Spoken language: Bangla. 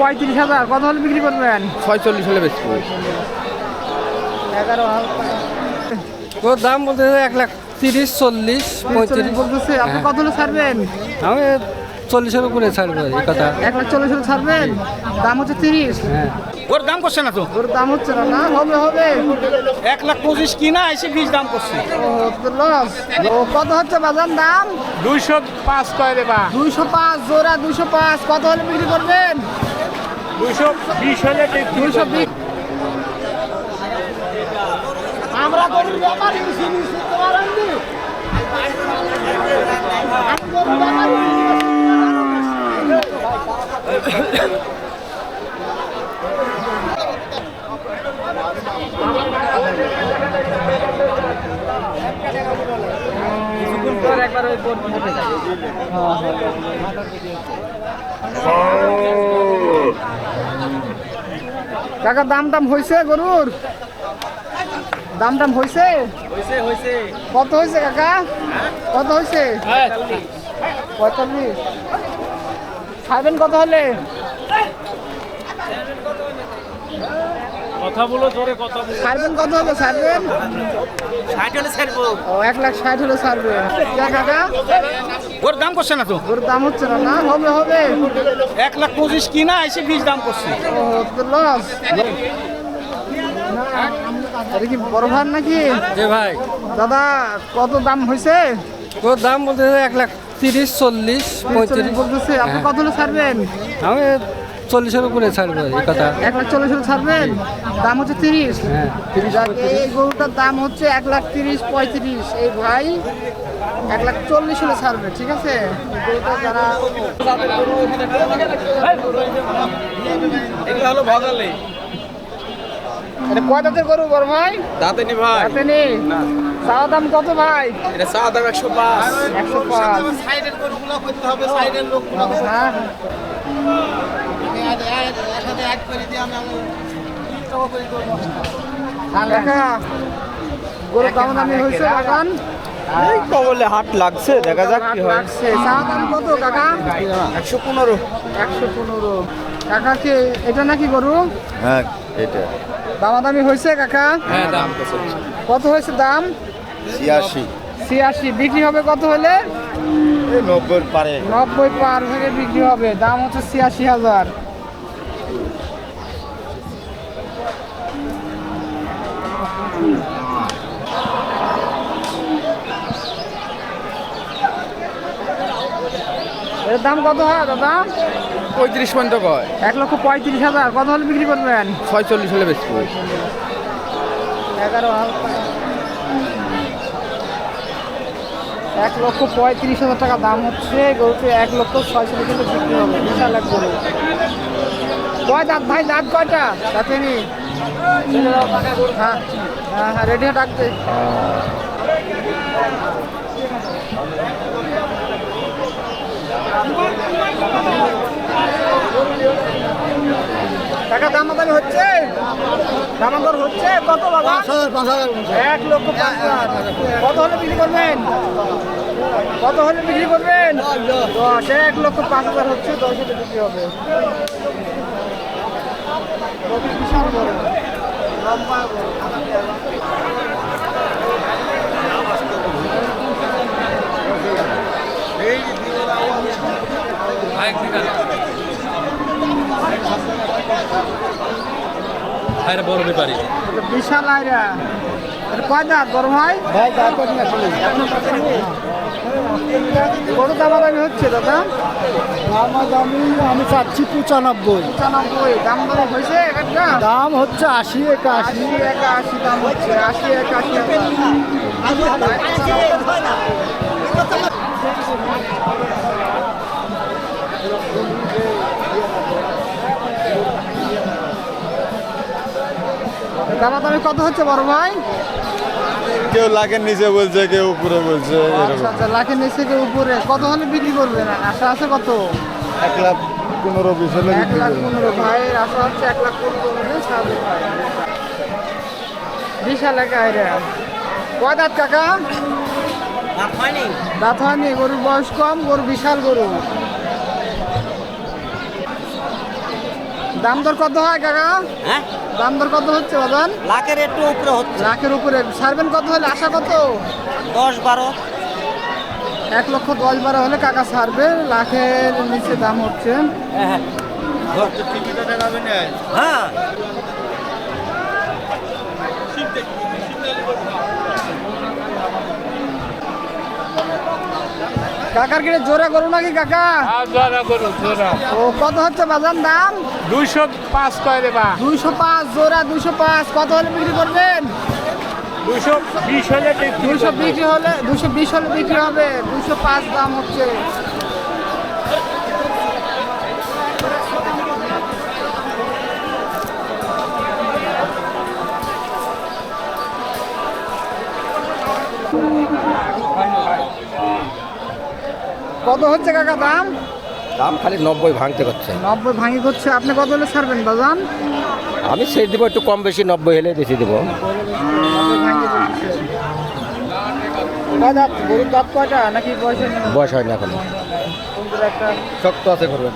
পঁয়ত্রিশ হাজার। কত হলে বিক্রি করবেন? ছয়চল্লিশ হলে বেশি এগারো ওর দাম বলতে এক লাখ তিরিশ চল্লিশ পঁয়ত্রিশ। বলতেছে। আপনি হ্যাঁ। কত হলে ছাড়বেন? আমি চল্লিশের উপরে ছাড়বো এই কথা। এক লাখ চল্লিশ হলে ছাড়বেন? দাম হচ্ছে তিরিশ? হ্যাঁ। ওর দাম করছে না তো? ওর দাম হচ্ছে না না? হবে হবে। এক লাখ পঁচিশ কিনা এসে বিশ দাম করছে। ও ও কত হচ্ছে বাজার দাম? দুইশো পাঁচ কয় রে বা? দুইশো পাঁচ জোড়া দুইশো পাঁচ। কত হলে বিক্রি করবেন? দুইশো বিশ হলে দুইশো বিশ। আমরা গরুর ব্যাপারী চিনি। কাকা দাম দাম হয়েছে গরুর? দাম দাম হয়েছে কত হয়েছে কাকা? কত হয়েছে পঁয়তাল্লিশ। খাবেন কত হলে? কথা বলো জোরে কথা বলো। ছাড়বেন কত হলে ছাড়বেন ষাট হলে ছাড়বো ও এক লাখ ষাট হলে ছাড়বেন কে কাকা ওর দাম করছে না তো? ওর দাম হচ্ছে না না? হবে হবে। এক লাখ পঁচিশ কিনা এসে বিশ দাম করছে। ও লস এটা কি বড় ভার নাকি? যে ভাই। দাদা কত দাম হয়েছে? ওর দাম বলতে এক লাখ তিরিশ চল্লিশ পঁয়ত্রিশ। বলতেছে। আপনি হ্যাঁ। কত হলে ছাড়বেন আমি চল্লিশের উপরে ছাড়বো এই কথা। এক লাখ চল্লিশ হলে ছাড়বেন? দাম হচ্ছে তিরিশ। হ্যাঁ যাক, এই গরুটার দাম হচ্ছে এক লাখ তিরিশ পঁয়ত্রিশ। এই ভাই এক লাখ চল্লিশ হলে ছাড়বে ঠিক আছে? গরুটা যারা এগুলো হলো ভগালে। কয় দাঁতের গরু বড় ভাই? দাঁতে নি ভাই। হাতে নেই চাওয়া দাম কত ভাই? এটা চা দাম একশো পাঁচ। একশো পাঁচ। সাইডের গরুগুলো করতে হবে সাইডের লোক হ্যাঁ। গরুর দাম দামি হয়েছে বাগান? এই কবলে হাট লাগছে দেখা যাক কি হয়। লাগছে। চা দাম কত কাকা? 115 115 কাকা কি এটা নাকি গরু? হ্যাঁ এটা। দামাদামি হয়েছে কাকা? হ্যাঁ দাম কত হয়েছে দাম? 86 86 বিক্রি হবে কত হলে? 90 পারে। 90 পার হয়ে বিক্রি হবে। দাম হচ্ছে 86000 এর দাম কত হয় দাদা? পঁয়ত্রিশ পর্যন্ত কয়। এক লক্ষ পঁয়ত্রিশ হাজার। কত হলে বিক্রি করবেন? ছয়চল্লিশ হলে বেশি এগারো হাজার। এক লক্ষ পঁয়ত্রিশ হাজার টাকা দাম হচ্ছে। গরুটি এক লক্ষ ছয়শো কিন্তু বিক্রি হবে। বিশাল এক গরু। কয় দাঁত ভাই? দাঁত কয়টা? দাঁতে নি হ্যাঁ হ্যাঁ হ্যাঁ রেডি ডাকতে। টাকা দাম দামি হচ্ছে? দামাদর হচ্ছে? কত বাবা? এক লক্ষ পাঁচ হাজার। কত হলে বিক্রি করবেন? কত হলে বিক্রি করবেন? দশ এক লক্ষ পাঁচ হাজার হচ্ছে দশ হলে বিক্রি হবে। বিশাল বড়। লম্বা বড় ব্যাপারী বিশাল আয়রা এটা কয় দাঁত বড় ভাই? ভাই দাঁত কত দামাদামি হচ্ছে দাদা? দামাদামি আমি চাচ্ছি পঁচানব্বই। পঁচানব্বই। দাম দামি হয়েছে একটা দাম? হচ্ছে আশি একাশি। আশি একাশি দাম হচ্ছে আশি একাশি হাজার। দামাদামি কত হচ্ছে বড় ভাই? কেউ লাখের নিচে বলছে কেউ উপরে বলছে আচ্ছা আচ্ছা লাখের নিচে থেকে উপরে। কত হলে বিক্রি করবেন? আশা আছে কত? এক লাখ পনেরো বিশ হলে এক লাখ পনেরো। ভাইয়ের আশা হচ্ছে এক লাখ পনেরো ভাই। বিশাল এক আয়রা কয় দাঁত কাকা? দাঁত হয়নি গরুর বয়স কম গরু বিশাল গরু। দাম দর কত হয় কাকা? হ্যাঁ? দাম দর কত হচ্ছে বাজান? লাখের একটু উপরে হচ্ছে। লাখের উপরে। সারবেন কত হলে? আশা কত? দশ বারো। এক লক্ষ দশ বারো হলে কাকা ছাড়বে লাখের নিচে দাম হচ্ছে। হ্যাঁ। হ্যাঁ। কাকার কিনে জোড়া করো নাকি কাকা? ও কত হচ্ছে বাজার দাম? দুইশো পাঁচ কয় রে বা দুইশো পাঁচ জোড়া দুইশো পাঁচ। কত হলে বিক্রি করবেন? দুইশো বিশ হলে দুইশো বিক্রি হলে দুইশো বিশ হলে বিক্রি হবে। দুইশো পাঁচ দাম হচ্ছে। কত হচ্ছে কাকা দাম? দাম খালি নব্বই ভাঙতে করছে নব্বই ভাঙি করছে আপনি কত হলে ছাড়বেন বাজান? আমি সেই দেবো একটু কম বেশি নব্বই হলে বেশি দেবো। গরুর দাঁত কয়টা নাকি বয়স হয় না এখন। শক্ত আছে করবেন